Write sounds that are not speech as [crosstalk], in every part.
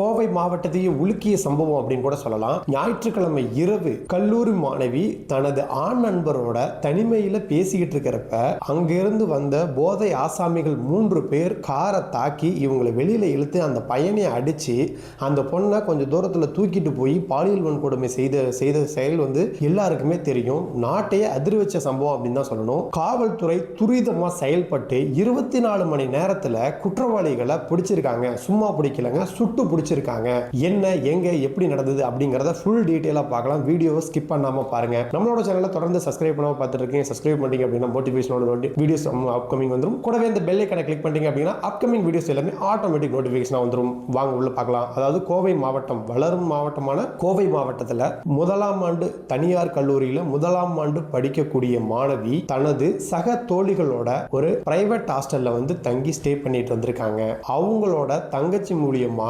கோவை மாவட்டத்தையே உலுக்கிய சம்பவம் அப்படின்னு கூட சொல்லலாம். ஞாயிற்றுக்கிழமை இரவு கல்லூரி மாணவி தனது ஆண் நண்பரோட தனிமையில பேசிக்கிட்டு இருக்கிறப்ப அங்கிருந்து வந்த போதை ஆசாமிகள் மூன்று பேர் காரை தாக்கி இவங்களை வெளியில இழுத்து அந்த பையனை அடிச்சு அந்த பொண்ணை கொஞ்சம் தூரத்துல தூக்கிட்டு போய் பாலியல் வன்கொடுமை செய்த செய்த செயல் வந்து எல்லாருக்குமே தெரியும். நாட்டையே அதிர் வச்ச சம்பவம் அப்படின்னு தான் சொல்லணும். காவல்துறை துரிதமா செயல்பட்டு இருபத்தி நாலு மணி நேரத்துல குற்றவாளிகளை பிடிச்சிருக்காங்க. சும்மா பிடிக்கலங்க சுட்டு முடிச்சிருக்காங்க என்ன எங்க எப்படி நடந்தது அப்படிங்கறத ஃபுல் டீட்டெயிலாக பார்க்கலாம். வீடியோவை ஸ்கிப் பண்ணாம பாருங்க. நம்மளோட சேனலை தொடர்ந்து சப்ஸ்கிரைப் பண்ணாம பார்த்துட்டு இருக்கீங்க சப்ஸ்கிரைப் பண்ணிட்டீங்க அப்படின்னா மோட்டிவேஷனோட வீடியோஸ் அப்கமிங் வந்துடும் கூடவே இந்த பெல் ஐக்கனை கிளிக் பண்ணிட்டீங்க அப்படின்னா அப்கமிங் வீடியோஸ் எல்லாமே ஆட்டோமேட்டிக் நோட்டிஃபிகேஷனாக வந்துடும் வாங்க உள்ள பார்க்கலாம். அதாவது கோவை மாவட்டம் வளரும் மாவட்டமான கோவை மாவட்டத்தில் முதலாம் ஆண்டு தனியார் கல்லூரியில் முதலாம் ஆண்டு படிக்கக்கூடிய மாணவி தனது சக தோழிகளோட ஒரு பிரைவேட் ஹாஸ்டல்ல வந்து தங்கி ஸ்டே பண்ணிட்டு வந்திருக்காங்க. அவங்களோட தங்கச்சி மூலியமா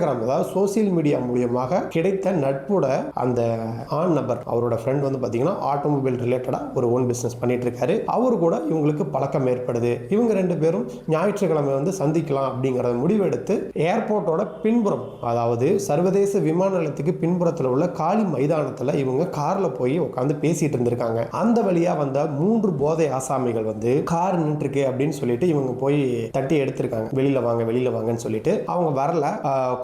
இன்ஸ்டாகிராம் அதாவது சோசியல் மீடியா மூலியமாக கிடைத்த நட்போட அந்த ஆண் நபர் அவரோட ஃப்ரெண்ட் வந்து பார்த்தீங்கன்னா ஆட்டோமொபைல் ரிலேட்டடாக ஒரு ஓன் பிஸ்னஸ் பண்ணிட்டு இருக்காரு அவர் கூட இவங்களுக்கு பழக்கம் ஏற்படுது. இவங்க ரெண்டு பேரும் ஞாயிற்றுக்கிழமை வந்து சந்திக்கலாம் அப்படிங்கிறத முடிவெடுத்து ஏர்போர்ட்டோட பின்புறம் அதாவது சர்வதேச விமான நிலையத்துக்கு பின்புறத்தில் உள்ள காலி மைதானத்தில் இவங்க காரில் போய் உட்காந்து பேசிட்டு இருந்திருக்காங்க. அந்த வழியாக வந்த மூன்று போதை ஆசாமிகள் வந்து கார் நின்றுருக்கு அப்படின்னு சொல்லிட்டு இவங்க போய் தட்டி எடுத்திருக்காங்க. வெளியில் வாங்க வெளியில் வாங்கன்னு சொல்லிட்டு அவங்க வரல.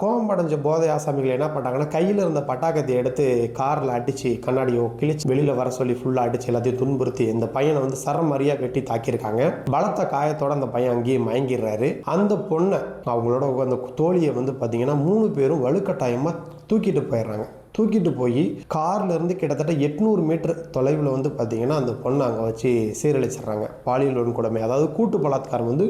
கோபம் அடைஞ்ச போதை ஆசாமிகள் என்ன பண்ணாங்கன்னா கையில் இருந்த பட்டாக்கத்தை எடுத்து காரில் அடித்து கண்ணாடியோ கிழிச்சு வெளியில் வர சொல்லி ஃபுல்லாக அடிச்சு எல்லாத்தையும் துன்புறுத்தி இந்த பையனை வந்து சரமாரியாக வெட்டி தாக்கியிருக்காங்க. பலத்த காயத்தோட அந்த பையன் அங்கேயே மயங்கிடுறாரு. அந்த பொண்ணை அவங்களோட அந்த தோழியை வந்து பார்த்தீங்கன்னா மூணு பேரும் வலுக்கட்டாயமாக தூக்கிட்டு போயிடுறாங்க. தூக்கிட்டு போய் கார்லேருந்து கிட்டத்தட்ட எட்நூறு மீட்டர் தொலைவில் வந்து பார்த்தீங்கன்னா அந்த பொண்ணை அங்கே வச்சு சீரழிச்சிடுறாங்க. பாலியல் வன்கொடுமை அதாவது கூட்டு பலாத்காரம் வந்து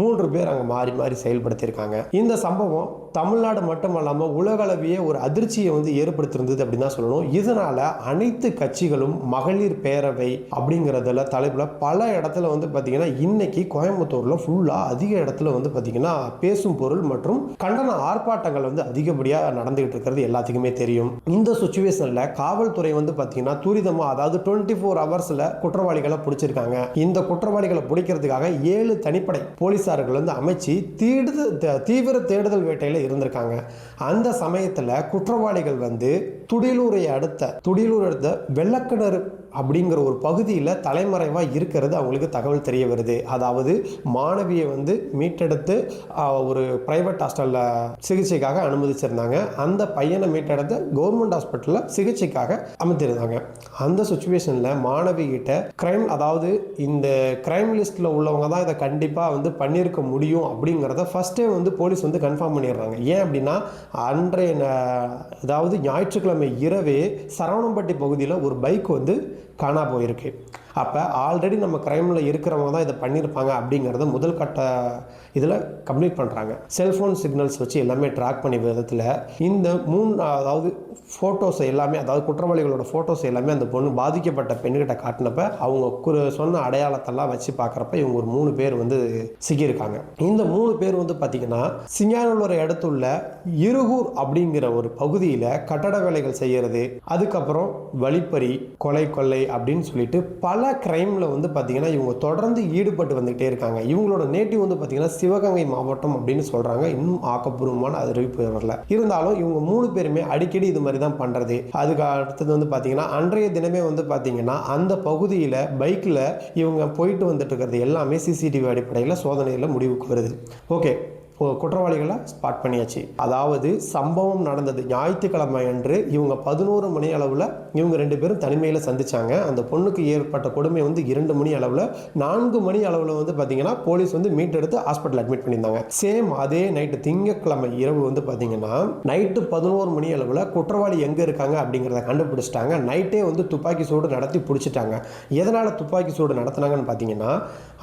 மூன்று பேர் அங்கே மாறி மாறி செயல்படுத்தியிருக்காங்க. இந்த சம்பவம் தமிழ்நாடு மட்டுமல்லாமல் உலகளவிய ஒரு அதிர்ச்சியை வந்து ஏற்படுத்தியிருந்தது அப்படின்னு தான் சொல்லணும். இதனால் அனைத்து கட்சிகளும் மகளிர் பேரவை அப்படிங்கிறதுல தலைப்பில் பல இடத்துல வந்து பார்த்திங்கன்னா இன்னைக்கு கோயம்புத்தூரில் ஃபுல்லாக அதிக இடத்துல வந்து பார்த்தீங்கன்னா பேசும் பொருள் மற்றும் கண்டன ஆர்ப்பாட்டங்கள் வந்து அதிகப்படியாக நடந்துகிட்டு இருக்கிறது எல்லாத்துக்குமே தெரியும். இந்த சுச்சுவேஷனில் காவல்துறை வந்து பார்த்தீங்கன்னா துரிதமாக அதாவது டுவெண்ட்டி ஃபோர் ஹவர்ஸில் குற்றவாளிகளை பிடிச்சிருக்காங்க. இந்த குற்றவாளிகளை பிடிக்கிறதுக்காக ஏழு தனிப்படை போலீஸார்கள் வந்து அமைச்சு தீடு தீவிர தேடுதல் வேட்டையில் இருந்திருக்காங்க. அந்த சமயத்தில் குற்றவாளிகள் வந்து துடிலூரை அடுத்த துடிலூர் அடுத்த வெள்ளக்கிணறு அப்படிங்கிற ஒரு பகுதியில் தலைமறைவாக இருக்கிறது அவங்களுக்கு தகவல் தெரிய வருது. அதாவது மாணவியை வந்து மீட்டெடுத்து ஒரு ப்ரைவேட் ஹாஸ்டலில் சிகிச்சைக்காக அனுமதிச்சிருந்தாங்க. அந்த பையனை மீட்டெடுத்து கவர்மெண்ட் ஹாஸ்பிட்டலில் சிகிச்சைக்காக அமைத்திருந்தாங்க அந்த சுச்சுவேஷனில் மாணவி கிட்ட கிரைம் அதாவது இந்த கிரைம் லிஸ்ட்டில் உள்ளவங்க தான் இதை கண்டிப்பாக வந்து பண்ணியிருக்க முடியும் அப்படிங்கிறத ஃபஸ்ட்டே வந்து போலீஸ் வந்து கன்ஃபார்ம் பண்ணிடுறாங்க. ஏன் அப்படின்னா அன்றைய ந- அதாவது ஞாயிற்றுக்கிழமை இரவே சரவணம்பட்டி பகுதியில் ஒரு பைக் வந்து காணா போயிருக்கு. அப்போ ஆல்ரெடி நம்ம க்ரைமில் இருக்கிறவங்க தான் இதை பண்ணியிருப்பாங்க அப்படிங்கிறத முதல் கட்ட இதில் கம்ப்ளீட் பண்ணுறாங்க செல்ஃபோன் சிக்னல்ஸ் வச்சு எல்லாமே ட்ராக் பண்ணி விதத்தில் இந்த மூணு அதாவது ஃபோட்டோஸ் எல்லாமே அதாவது குற்றவாளிகளோட ஃபோட்டோஸ் எல்லாமே அந்த பொண்ணு பாதிக்கப்பட்ட பெண்கிட்ட காட்டினப்ப அவங்க குரு சொன்ன அடையாளத்தெல்லாம் வச்சு பார்க்குறப்ப இவங்க ஒரு மூணு பேர் வந்து சிக்கியிருக்காங்க. இந்த மூணு பேர் வந்து பார்த்திங்கன்னா சிங்கானூரை இடத்துள்ள இருகூர் அப்படிங்கிற ஒரு பகுதியில் கட்டட வேலைகள் செய்கிறது அதுக்கப்புறம் வழிப்பறி கொலை கொள்ளை அப்படின்னு சொல்லிட்டு பல க்ரைமில் வந்து பார்த்திங்கன்னா இவங்க தொடர்ந்து ஈடுபட்டு வந்துகிட்டே இருக்காங்க. இவங்களோட நேட்டிவ் வந்து பார்த்திங்கன்னா சிவகங்கை மாவட்டம் அப்படின்னு சொல்கிறாங்க இன்னும் ஆக்கப்பூர்வமான அறிவிப்பு வரல. இருந்தாலும் இவங்க மூணு பேருமே அடிக்கடி இது மாதிரி தான் பண்ணுறது அதுக்கு அடுத்தது வந்து பார்த்திங்கன்னா அன்றைய தினமே வந்து பார்த்திங்கன்னா அந்த பகுதியில் பைக்கில் இவங்க போயிட்டு வந்துட்டு இருக்கிறது எல்லாமே சிசிடிவி அடிப்படையில் சோதனையில் முடிவுக்கு வருது. ஓகே குற்றவாளிகளை ஸ்பாட் பண்ணியாச்சு. அதாவது சம்பவம் நடந்தது ஞாயிற்றுக்கிழமை அன்று இவங்க பதினோரு மணி அளவில் இவங்க ரெண்டு பேரும் தனிமையில் சந்திச்சாங்க. அந்த பொண்ணுக்கு ஏற்பட்ட கொடுமை வந்து இரண்டு மணி அளவில் நான்கு மணி அளவில் வந்து பார்த்தீங்கன்னா போலீஸ் வந்து மீட்டெடுத்து ஹாஸ்பிட்டல் அட்மிட் பண்ணியிருந்தாங்க. சேம் அதே நைட்டு திங்கக்கிழமை இரவு வந்து பார்த்தீங்கன்னா நைட்டு பதினோரு மணி அளவில் குற்றவாளி எங்கே இருக்காங்க அப்படிங்கிறத கண்டுபிடிச்சிட்டாங்க. நைட்டே வந்து துப்பாக்கி சூடு நடத்தி பிடிச்சிட்டாங்க. எதனால் துப்பாக்கி சூடு நடத்துனாங்கன்னு பார்த்தீங்கன்னா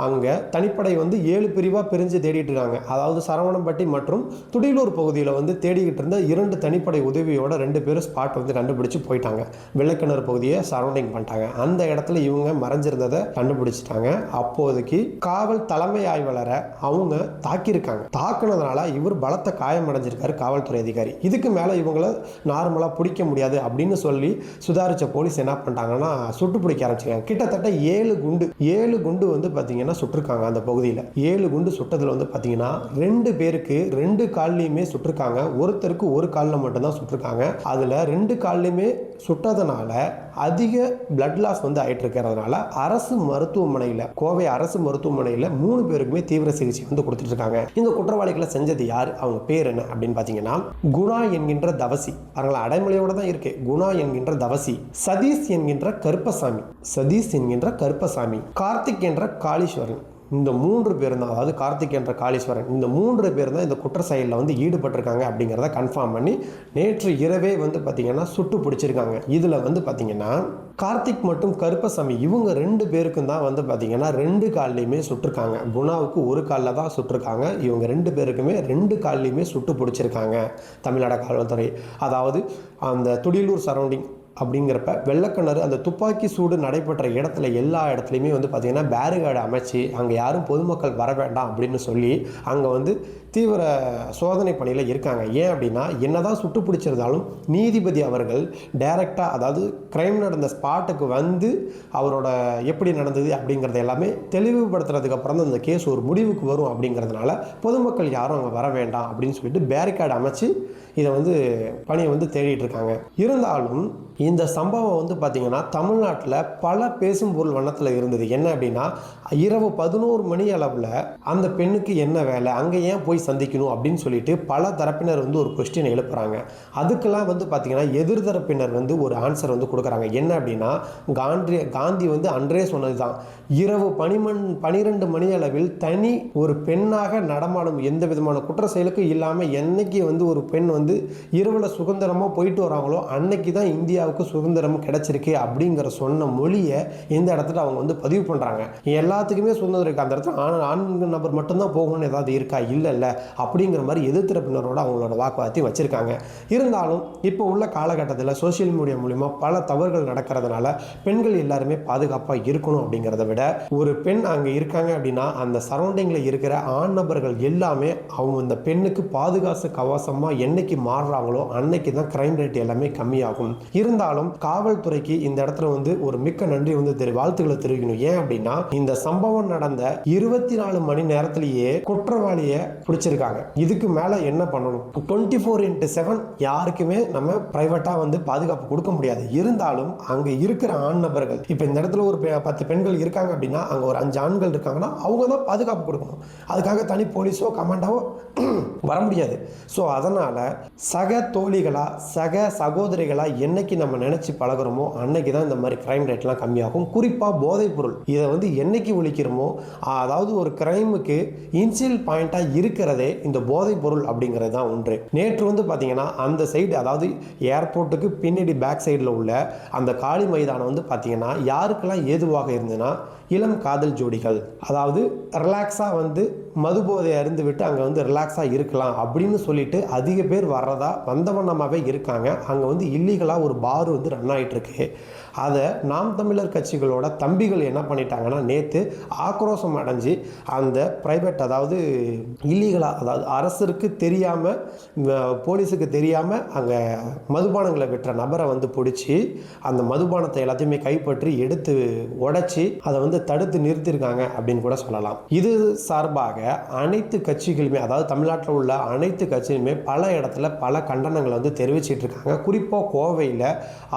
அங்கே தனிப்படை வந்து ஏழு பிரிவாக பிரிஞ்சு தேடிட்டு இருக்காங்க. அதாவது சரவணம்பட்டி மற்றும் துடியலூர் பகுதியில் வந்து தேடிக்கிட்டு இருந்த இரண்டு தனிப்படை உதவியோட ரெண்டு பேரும் ஸ்பாட் வந்து கண்டுபிடிச்சு போயிட்டாங்க. வெள்ளக்கிணறு பகுதியை சரௌண்டிங் பண்ணிட்டாங்க. அந்த இடத்துல இவங்க மறைஞ்சிருந்ததை கண்டுபிடிச்சிட்டாங்க. அப்போதைக்கு காவல் தலைமை ஆய்வாளரை அவங்க தாக்கியிருக்காங்க. தாக்குனதுனால இவர் பலத்த காயமடைஞ்சிருக்காரு காவல்துறை அதிகாரி. இதுக்கு மேலே இவங்கள நார்மலாக பிடிக்க முடியாது அப்படின்னு சொல்லி சுதாரித்த போலீஸ் என்ன பண்ணிட்டாங்கன்னா சுட்டு பிடிக்க ஆரம்பிச்சிருக்காங்க. கிட்டத்தட்ட ஏழு குண்டு ஏழு குண்டு வந்து பார்த்தீங்கன்னா சுட்டிருக்காங்க அந்த பகுதியில். ஏழு குண்டு சுட்டதில் வந்து பார்த்தீங்கன்னா ரெண்டு பேருக்கு ரெண்டு கால்லையுமே சுட்டிருக்காங்க. ஒருத்தருக்கு ஒரு காலில் மட்டும்தான் சுட்டிருக்காங்க. அதில் ரெண்டு கால்லையுமே சுட்டதுனால அதிக பிளட் லாஸ் வந்து ஆயிட்டு இருக்கிறதுனால அரசு மருத்துவமனையில் கோவை அரசு மருத்துவமனையில் மூணு பேருக்குமே தீவிர சிகிச்சை வந்து கொடுத்துட்டு இருக்காங்க இந்த குற்றவாளிகளை செஞ்சது யார்? அவங்க பேர் என்ன அப்படின்னு பார்த்தீங்கன்னா குணா என்கின்ற தவசி. அவங்கள அடைமொழியோட தான் இருக்கு. குணா என்கின்ற தவசி சதீஷ் என்கின்ற கருப்பசாமி சதீஷ் என்கின்ற கருப்பசாமி கார்த்திக் என்ற காளீஸ்வரன். இந்த மூன்று பேர் தான் அதாவது கார்த்திக் என்ற காளீஸ்வரன் இந்த மூன்று பேர் தான் இந்த குற்ற செயலில் வந்து ஈடுபட்டிருக்காங்க அப்படிங்கிறத கன்ஃபார்ம் பண்ணி நேற்று இரவே வந்து பார்த்திங்கன்னா சுட்டு பிடிச்சிருக்காங்க. இதில் வந்து பார்த்திங்கன்னா கார்த்திக் மற்றும் கருப்பசாமி இவங்க ரெண்டு பேருக்கும் தான் வந்து பார்த்திங்கன்னா ரெண்டு கால்லையுமே சுட்டிருக்காங்க. குணாவுக்கு ஒரு காலில் தான் சுட்டிருக்காங்க. இவங்க ரெண்டு பேருக்குமே ரெண்டு கால்லையுமே சுட்டு பிடிச்சிருக்காங்க தமிழ்நாடு காவல்துறை. அதாவது அந்த துடியலூர் சரௌண்டிங் அப்படிங்கிறப்ப வெள்ளக்கிணறு அந்த துப்பாக்கி சூடு நடைபெற்ற இடத்துல எல்லா இடத்துலையுமே வந்து பார்த்திங்கன்னா பேரிகார்டு அமைச்சு அங்கே யாரும் பொதுமக்கள் வர வேண்டாம் அப்படின்னு சொல்லி அங்கே வந்து தீவிர சோதனை பணியில் இருக்காங்க. ஏன் அப்படின்னா என்னதான் சுட்டு பிடிச்சிருந்தாலும் நீதிபதி அவர்கள் டைரெக்டாக அதாவது கிரைம் நடந்த ஸ்பாட்டுக்கு வந்து அவரோட எப்படி நடந்தது அப்படிங்கிறத எல்லாமே தெளிவுபடுத்துறதுக்கு அப்புறம் தான் இந்த கேஸ் ஒரு முடிவுக்கு வரும் அப்படிங்கிறதுனால பொதுமக்கள் யாரும் அங்கே வர வேண்டாம் அப்படின்னு சொல்லிட்டு பேரிகார்டு அமைச்சு இதை வந்து பணியை வந்து தேடிட்டு இருக்காங்க. இருந்தாலும் இந்த சம்பவம் வந்து பார்த்திங்கன்னா தமிழ்நாட்டில் பல பேசும் பொருள் வண்ணத்தில் இருந்தது. என்ன அப்படின்னா இரவு பதினோரு மணி அளவில் அந்த பெண்ணுக்கு என்ன வேலை அங்கே ஏன் போய் சந்திக்கணும் அப்படின்னு சொல்லிட்டு பல தரப்பினர் வந்து ஒரு கொஸ்டின் எழுப்புறாங்க. அதுக்கெல்லாம் வந்து பார்த்திங்கன்னா எதிர் தரப்பினர் வந்து ஒரு ஆன்சர் வந்து கொடுக்குறாங்க. என்ன அப்படின்னா காந்தி காந்தி வந்து அன்றே சொன்னது தான் இரவு பனிமண் பனிரெண்டு மணி அளவில் தனி ஒரு பெண்ணாக நடமாடும் எந்த விதமான குற்ற செயலுக்கும் இல்லாமல் என்னைக்கு வந்து ஒரு பெண் வந்து இரவில் சுதந்திரமாக போயிட்டு வராங்களோ அன்னைக்கு தான் இந்தியாவுக்கு சுதந்திரம் கிடைச்சிருக்கு அப்படிங்கிற சொன்ன மொழியை இந்த இடத்துல அவங்க வந்து பதிவு பண்ணுறாங்க எல்லாத்துக்குமே சுதந்திரம் இருக்குது அந்த இடத்துல ஆண் ஆண் நபர் மட்டும்தான் போகணும்னு ஏதாவது இருக்கா? இல்லை இல்லை. அப்படிங்கிற மாதிரி எதிர்த்தரப்பினரோட அவங்களோட வாக்குவாதத்தையும் வச்சுருக்காங்க. இருந்தாலும் இப்போ உள்ள காலகட்டத்தில் சோசியல் மீடியா மூலிமா பல தவறுகள் நடக்கிறதுனால பெண்கள் எல்லாருமே பாதுகாப்பாக இருக்கணும் அப்படிங்கிறத விட ஒரு பெண் அங்கே இருக்காங்க அப்படின்னா அந்த சரௌண்டிங்கில் இருக்கிற ஆண் நபர்கள் எல்லாமே அவங்க இந்த பெண்ணுக்கு பாதுகாப்பு கவசமாக என்னைக்கு மாறுறாங்களோ அன்னைக்கு தான் கிரைம் ரேட் எல்லாமே கம்மியாகும். இருந்தாலும் காவல்துறைக்கு இந்த இடத்துல வந்து ஒரு மிக்க நன்றி வந்து தெரி வாழ்த்துக்களை தெரிவிக்கணும். ஏன் அப்படின்னா இந்த சம்பவம் நடந்த இருபத்தி நாலு மணி நேரத்திலேயே குற்றவாளியை பிடிச்சிருக்காங்க. இதுக்கு மேலே என்ன பண்ணணும்? டுவெண்ட்டி ஃபோர் இன்ட்டு செவன் யாருக்குமே நம்ம ப்ரைவேட்டாக வந்து பாதுகாப்பு கொடுக்க முடியாது. இருந்தாலும் அங்கே இருக்கிற ஆண் நபர்கள் இப்போ இந்த இடத்துல ஒரு பத்து பெண்கள் இருக்காங்க அப்படின்னா அங்கே ஒரு அஞ்சு ஆண்கள் இருக்காங்கன்னா அவங்க தான் பாதுகாப்பு கொடுக்கணும். அதுக்காக தனி போலீஸோ கமாண்டாவோ [clears throat] வர முடியாது. ஸோ அதனால் சக தோழிகளா சக சகோதரிகளா என்னைக்கு நம்ம நினச்சி பழகுறோமோ அன்னைக்கு தான் இந்த மாதிரி க்ரைம் ரேட்லாம் கம்மியாகும். குறிப்பாக போதைப் பொருள். இதை வந்து என்னைக்கு ஒழிக்கிறோமோ அதாவது ஒரு கிரைமுக்கு இன்சியல் பாயிண்ட்டாக இருக்கிறதே இந்த போதைப் பொருள் அப்படிங்கிறது தான் ஒன்று. நேற்று வந்து பார்த்தீங்கன்னா அந்த சைடு அதாவது ஏர்போர்ட்டுக்கு பின்னாடி பேக் சைடில் உள்ள அந்த காளி மைதானம் வந்து பார்த்தீங்கன்னா யாருக்கெல்லாம் ஏதுவாக இருந்ததுன்னா இளம் காதல் ஜோடிகள். அதாவது ரிலாக்ஸாக வந்து மது போதை அருந்து விட்டு அங்கே வந்து ரிலாக்ஸாக இருக்கலாம் அப்படின்னு சொல்லிட்டு அதிக பேர் வர்றதா வந்தவண்ணமாகவே இருக்காங்க. அங்கே வந்து இல்லீகலாக ஒரு பார் வந்து ரன் ஆயிட்டு இருக்கு அதை நாம் தமிழர் கட்சிகளோட தம்பிகள் என்ன பண்ணிட்டாங்கன்னா நேற்று ஆக்ரோஷம் அடைஞ்சு அந்த ப்ரைவேட் அதாவது இல்லீகலாக அதாவது அரசருக்கு தெரியாமல் போலீஸுக்கு தெரியாமல் அங்கே மதுபானங்களை விற்ற நபரை வந்து பிடிச்சி அந்த மதுபானத்தை எல்லாத்தையுமே கைப்பற்றி எடுத்து உடைச்சி அதை வந்து தடுத்து நிறுத்தியிருக்காங்க அப்படின்னு கூட சொல்லலாம். இது சார்பாக அனைத்து கட்சிகளுமே அதாவது தமிழ்நாட்டில் உள்ள அனைத்து கட்சிகளுமே பல இடத்துல பல கண்டனங்களை வந்து தெரிவிச்சிட்டு இருக்காங்க. குறிப்பாக கோவையில்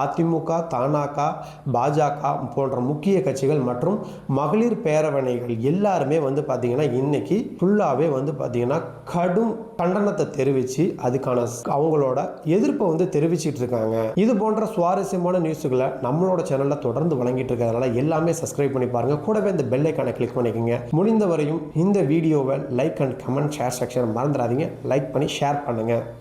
அதிமுக தானாக பாஜக போன்ற முக்கிய கட்சிகள் மற்றும் மகளிர் பேரவணைகள் எல்லாருமே வந்து பார்த்திங்கன்னா இன்னைக்கு ஃபுல்லாகவே வந்து பார்த்திங்கன்னா கடும் கண்டனத்தை தெரிவித்து அதுக்கான அவங்களோட எதிர்ப்பை வந்து தெரிவிச்சிட்டு இருக்காங்க. இது போன்ற சுவாரஸ்யமான நியூஸுகளை நம்மளோட சேனலில் தொடர்ந்து வழங்கிட்டு இருக்கிறதுனால எல்லாமே சப்ஸ்கிரைப் பண்ணி பாருங்க. கூடவே இந்த பெல் ஐக்கானை கிளிக் பண்ணிக்கோங்க. முடிந்த வரையும் இந்த வீடியோவை like and comment share section மறந்துடாதீங்க. லைக் பண்ணி ஷேர் பண்ணுங்கள்